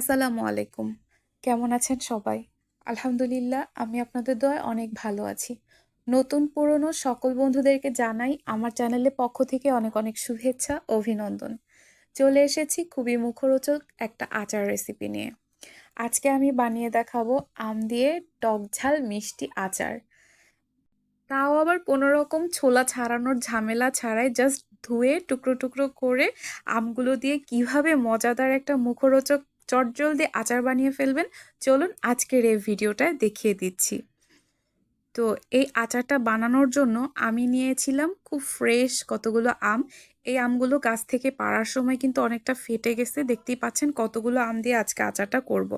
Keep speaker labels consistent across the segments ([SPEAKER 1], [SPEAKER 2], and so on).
[SPEAKER 1] আসসালামু আলাইকুম। কেমন আছেন সবাই? আলহামদুলিল্লাহ, আমি আপনাদের দয়ায় অনেক ভালো আছি। নতুন পুরনো সকল বন্ধুদেরকে জানাই আমার চ্যানেলের পক্ষ থেকে অনেক অনেক শুভেচ্ছা, অভিনন্দন। চলে এসেছি খুবই মুখরোচক একটা আচার রেসিপি নিয়ে। আজকে আমি বানিয়ে দেখাবো আম দিয়ে টক ঝাল মিষ্টি আচার। তাও আবার কোনো রকম ছোলা ছাড়ানোর ঝামেলা ছাড়াই জাস্ট ধুয়ে টুকরো টুকরো করে আমগুলো দিয়ে কীভাবে মজাদার একটা মুখরোচক চটজলদি আচার বানিয়ে ফেলবেন। চলুন আজকের এই ভিডিওটায় দেখিয়ে দিচ্ছি। তো এই আচারটা বানানোর জন্য আমি নিয়েছিলাম খুব ফ্রেশ কতগুলো আম। এই আমগুলো গাছ থেকে পাড়ার সময় কিন্তু অনেকটা ফেটে গেছে। দেখতেই পাচ্ছেন কতগুলো আম দিয়ে আজকে আচারটা করব।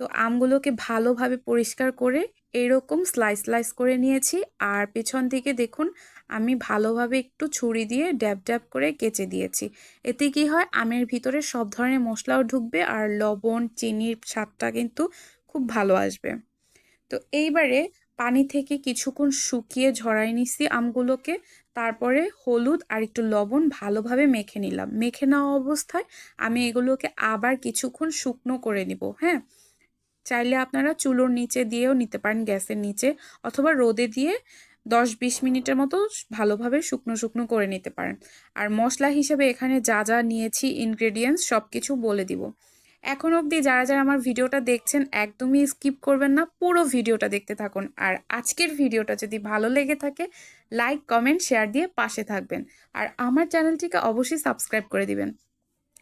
[SPEAKER 1] তো আমগুলোকে ভালোভাবে পরিষ্কার করে এরকম স্লাইস স্লাইস করে নিয়েছি। আর পেছন থেকে দেখুন আমি ভালোভাবে একটু ছুরি দিয়ে ড্যাব ড্যাব করে কেচে দিয়েছি। এতে কি হয়? আমের ভিতরে সব ধরনের মশলাও ঢুকবে আর লবণ, চিনির স্বাদটা কিন্তু খুব ভালো আসবে। তো এইবারে পানি থেকে কিছুক্ষণ শুকিয়ে ঝরাই নিছি আমগুলোকে। তারপরে হলুদ আর একটু লবণ ভালোভাবে মেখে নিলাম। মেখে নেওয়া অবস্থায় আমি এগুলোকে আবার কিছুক্ষণ শুকনো করে নিব হ্যাঁ? চাইলে আপনারা চুলোর নিচে দিয়েও নিতে পারেন, গ্যাসের নিচে অথবা রোদে দিয়ে দশ বিশ মিনিটের মতো ভালোভাবে শুকনো শুকনো করে নিতে পারেন। আর মশলা হিসেবে এখানে যা যা নিয়েছি ইনগ্রেডিয়েন্টস সব কিছু বলে দিব। এখন অবধি যারা যারা আমার ভিডিওটা দেখছেন, একদমই স্কিপ করবেন না, পুরো ভিডিওটা দেখতে থাকুন। আর আজকের ভিডিওটা যদি ভালো লেগে থাকে লাইক কমেন্ট শেয়ার দিয়ে পাশে থাকবেন। আর আমার চ্যানেলটিকে অবশ্যই সাবস্ক্রাইব করে দিবেন।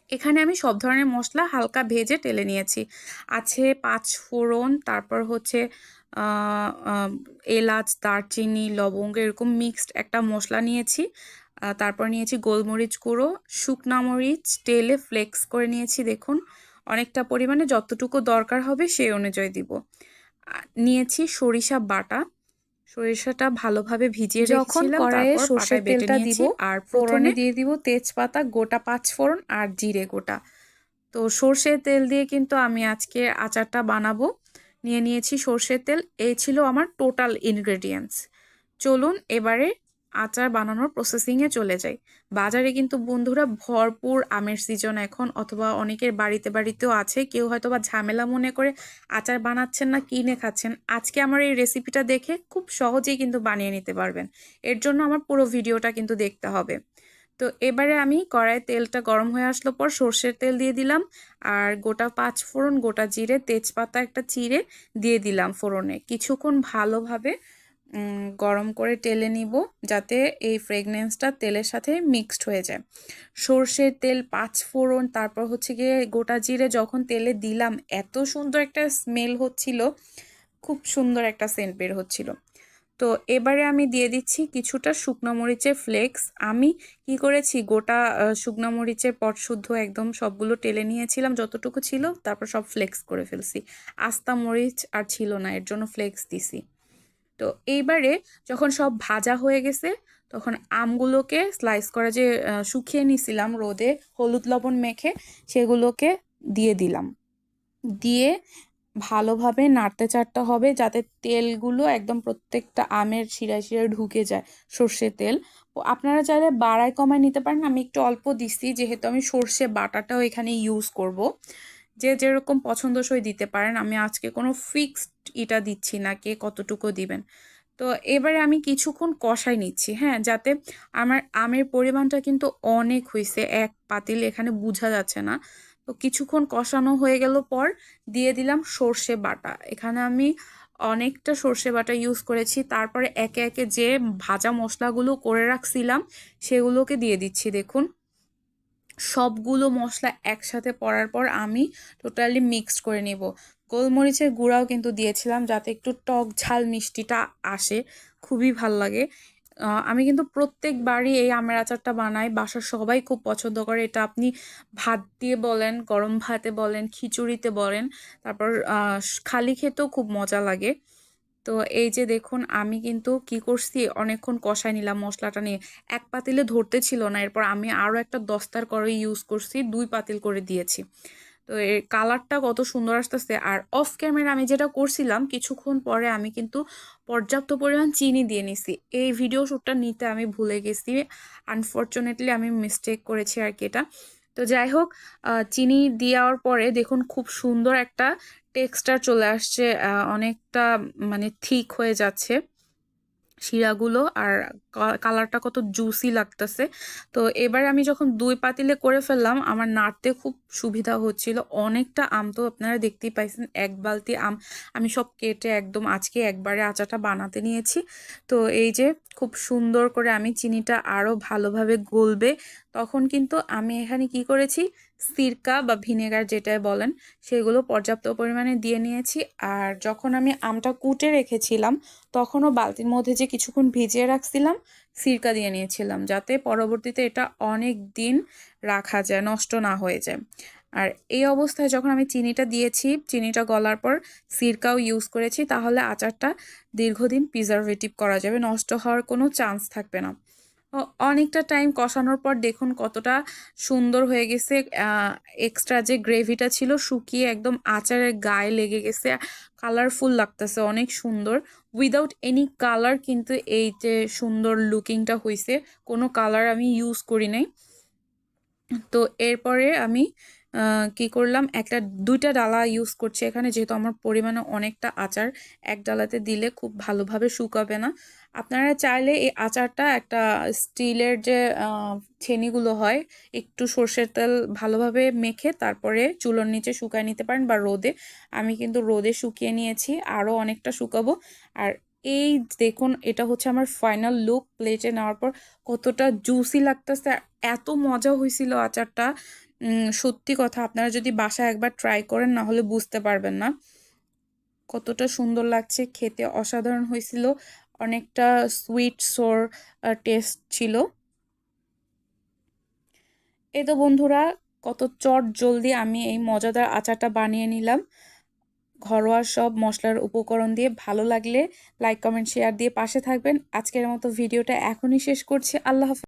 [SPEAKER 1] এখানে আমি সব ধরনের মশলা হালকা ভেজে টেলে নিয়েছি। আছে পাঁচ ফোড়ন, তারপর হচ্ছে এলাচ, দারচিনি, লবঙ্গ, এরকম মিক্সড একটা মশলা নিয়েছি। তারপর নিয়েছি গোলমরিচ গুঁড়ো, শুকনা মরিচ, তেলে ফ্লেক্স করে নিয়েছি, দেখুন। অনেকটা পরিমাণে যতটুকু দরকার হবে সেই অনুযায়ী দিব। নিয়েছি সরিষা বাটা। সরিষাটা ভালোভাবে ভিজিয়ে যখন কড়াইয়ে সর্ষের তেলটা দিব আর ফোড়নে দিয়ে দিব তেজপাতা গোটা পাঁচ ফোড়ন আর জিরে গোটা। তো সরষের তেল দিয়ে কিন্তু আমি আজকে আচারটা বানাবো। নিয়ে নিয়েছি সর্ষের তেল এই ছিল আমার টোটাল ইনগ্রেডিয়েন্টস চলুন এবারে আচার বানানোর প্রসেসিংয়ে চলে যাই বাজারে কিন্তু বন্ধুরা ভরপুর আমের সিজন এখন, অথবা অনেকের বাড়িতে বাড়িতেও আছে। কেউ হয়তো বা ঝামেলা মনে করে আচার বানাচ্ছেন না, কিনে খাচ্ছেন। আজকে আমার এই রেসিপিটা দেখে খুব সহজেই কিন্তু বানিয়ে নিতে পারবেন। এর জন্য আমার পুরো ভিডিওটা কিন্তু দেখতে হবে। তো এবারে আমি কড়াই তেলটা গরম হয়ে আসলো পর সর্ষের তেল দিয়ে দিলাম, আর গোটা পাঁচ ফোড়ন গোটা জিরে, তেজপাতা একটা চিড়ে দিয়ে দিলাম ফোড়নে। কিছুক্ষণ ভালোভাবে গরম করে টেলে নিব যাতে এই ফ্রেগনেন্সটা তেলের সাথে মিক্সড হয়ে যায়। সর্ষের তেল, পাঁচ ফোড়ন, তারপর হচ্ছে গিয়ে গোটা জিরে যখন তেলে দিলাম, এত সুন্দর একটা স্মেল হচ্ছিল, খুব সুন্দর একটা সেন্ট বের হচ্ছিল। তো এবারে আমি দিয়ে দিচ্ছি কিছুটা শুকনো মরিচের ফ্লেক্স আমি কি করেছি, গোটা শুকনো মরিচের পট শুদ্ধ একদম সবগুলো টেলে নিয়েছিলাম, যতটুকু ছিল, তারপর সব ফ্লেক্স করে ফেলছি। আস্তা মরিচ আর ছিল না, এর জন্য ফ্লেক্স দিছি। তো এইবারে যখন সব ভাজা হয়ে গেছে, তখন আমগুলোকে স্লাইস করা যে শুকিয়ে নিছিলাম রোদে হলুদ লবণ মেখে, সেগুলোকে দিয়ে দিলাম। দিয়ে ভালোভাবে নাড়তে চাড়তে হবে যাতে তেলগুলো একদম প্রত্যেকটা আমের শিরায় শিরায় ঢুকে যায় সর্ষে তেল। আপনারা চাইলে বাড়ায় কমায় নিতে পারেন। আমি একটু অল্প দিচ্ছি যেহেতু আমি সর্ষে বাটাটাও এখানে ইউজ করব। যে যেরকম পছন্দসই দিতে পারেন, আমি আজকে কোনো ফিক্সড এটা দিচ্ছি না কে কতটুকু দিবেন। তো এবারে আমি কিছুক্ষণ কষাই নিচ্ছি হ্যাঁ যাতে আমার আমের পরিমাণটা কিন্তু অনেক হয়েছে এক পাতিল এখানে বোঝা যাচ্ছে না। তো কিছুক্ষণ কষানো হয়ে গেল পর দিয়ে দিলাম সর্ষে বাটা। এখানে আমি অনেকটা সর্ষে বাটা ইউজ করেছি, তারপরে একে একে যে ভাজা মশলাগুলো করে রাখছিলাম, সেগুলোকে দিয়ে দিচ্ছি, দেখুন। সবগুলো মশলা একসাথে পড়ার পর আমি টোটালি মিক্সড করে নেব। গোলমরিচের গুঁড়াও কিন্তু দিয়েছিলাম যাতে একটু টক ঝাল মিষ্টিটা আসে, খুবই ভালো লাগে। আমি কিন্তু প্রত্যেকবারই এই আমের আচারটা বানাই, বাসার সবাই খুব পছন্দ করে। এটা আপনি ভাত দিয়ে বলেন, গরম ভাতে বলেন, খিচুড়িতে বলেন, তারপর খালি খেতেও খুব মজা লাগে। তো এই যে দেখুন, আমি কিন্তু কি করছি? অনেকক্ষণ কষাই নিলাম মশলাটা নিয়ে। এক পাতিলে ধরতে ছিল না, এরপর আমি আরও একটা দস্তার করে ইউজ করছি, দুই পাতিল করে দিয়েছি। তো এর কালারটা কত সুন্দর আসতেছে। আর অফ ক্যামেরা আমি যেটা করছিলাম, কিছুক্ষণ পরে আমি কিন্তু পর্যাপ্ত পরিমাণ চিনি দিয়ে নিছি। এই ভিডিও শ্যুটটা নিতে আমি ভুলে গেছি। আনফর্চুনেটলি আমি মিস্টেক করেছি আর কি এটা। তো যাই হোক চিনি দেওয়ার পরে দেখুন, খুব সুন্দর একটা টেক্সচার চলে আসছে অনেকটা মানে থিক হয়ে যাচ্ছে শিরাগুলো আর কালারটা কত জুসি লাগতেছে। তো এবার আমি যখন দুই পাতিলে করে ফেললাম, আমার নাড়তে খুব সুবিধা হচ্ছিল। অনেকটা আম তো আপনারা দেখতেই পাইছেন, এক বালতি আম আমি সব কেটে একদম আজকে একবারে আচাটা বানাতে নিয়েছি। তো এই যে খুব সুন্দর করে আমি চিনিটা আরও ভালোভাবে গলবে। তখন কিন্তু আমি এখানে কি করেছি? সিরকা বা ভিনেগার যেটাই বলেন, সেগুলো পর্যাপ্ত পরিমাণে দিয়ে নিয়েছি। আর যখন আমি আমটা কুটে রেখেছিলাম, তখনও বালতির মধ্যে যে কিছুক্ষণ ভিজিয়ে রাখছিলাম, সিরকা দিয়ে নিয়েছিলাম, যাতে পরবর্তীতে এটা অনেক দিন রাখা যায়, নষ্ট না হয়ে যায়। আর এই অবস্থায় যখন আমি চিনিটা দিয়েছি, চিনিটা গলার পর সিরকাও ইউজ করেছি, তাহলে আচারটা দীর্ঘদিন প্রিজারভেটিভ করা যাবে, নষ্ট হওয়ার কোনো চান্স থাকবে না। অনেকটা টাইম কষানোর পর দেখুন কতটা সুন্দর হয়ে গেছে এক্সট্রা যে গ্রেভিটা ছিল শুকিয়ে একদম আচারের গায়ে লেগে গেছে কালারফুল লাগতেছে, অনেক সুন্দর। উইদাউট এনি কালার কিন্তু এই যে সুন্দর লুকিংটা হয়েছে কোনো কালার আমি ইউজ করি নাই। তো এরপরে আমি কি করলাম? একটা, দুইটা ডালা ইউজ করছি এখানে, যেহেতু আমার পরিমাণে অনেকটা আচার। এক ডালাতে দিলে খুব ভালোভাবে শুকাবে না। আপনারা চাইলে এই আচারটা একটা স্টিলের যে ছেনিগুলো হয়, একটু সর্ষের তেল ভালোভাবে মেখে তারপরে চুলোর নিচে শুকায় নিতে পারেন বা রোদে। আমি কিন্তু রোদে শুকিয়ে নিয়েছি, আরও অনেকটা শুকাবো। আর এই দেখুন, এটা হচ্ছে আমার ফাইনাল লুক প্লেটে নেওয়ার পর কতটা জুসি লাগতেছে, এত মজা হয়েছিল আচারটা। সত্যি কথা আপনারা যদি বাসায় একবার ট্রাই করেন, না হলে বুঝতে পারবেন না। কতটা সুন্দর লাগছে, খেতে অসাধারণ হয়েছিল, অনেকটা সুইট সোর টেস্ট ছিল। এই তো বন্ধুরা, কত চট জলদি আমি এই মজাদার আচারটা বানিয়ে নিলাম। ঘরোয়া সব মশলার উপকরণ দিয়ে ভালো লাগলে লাইক কমেন্ট শেয়ার দিয়ে পাশে থাকবেন। আজকের মতো ভিডিওটা এখনই শেষ করছি। আল্লাহ হাফেজ।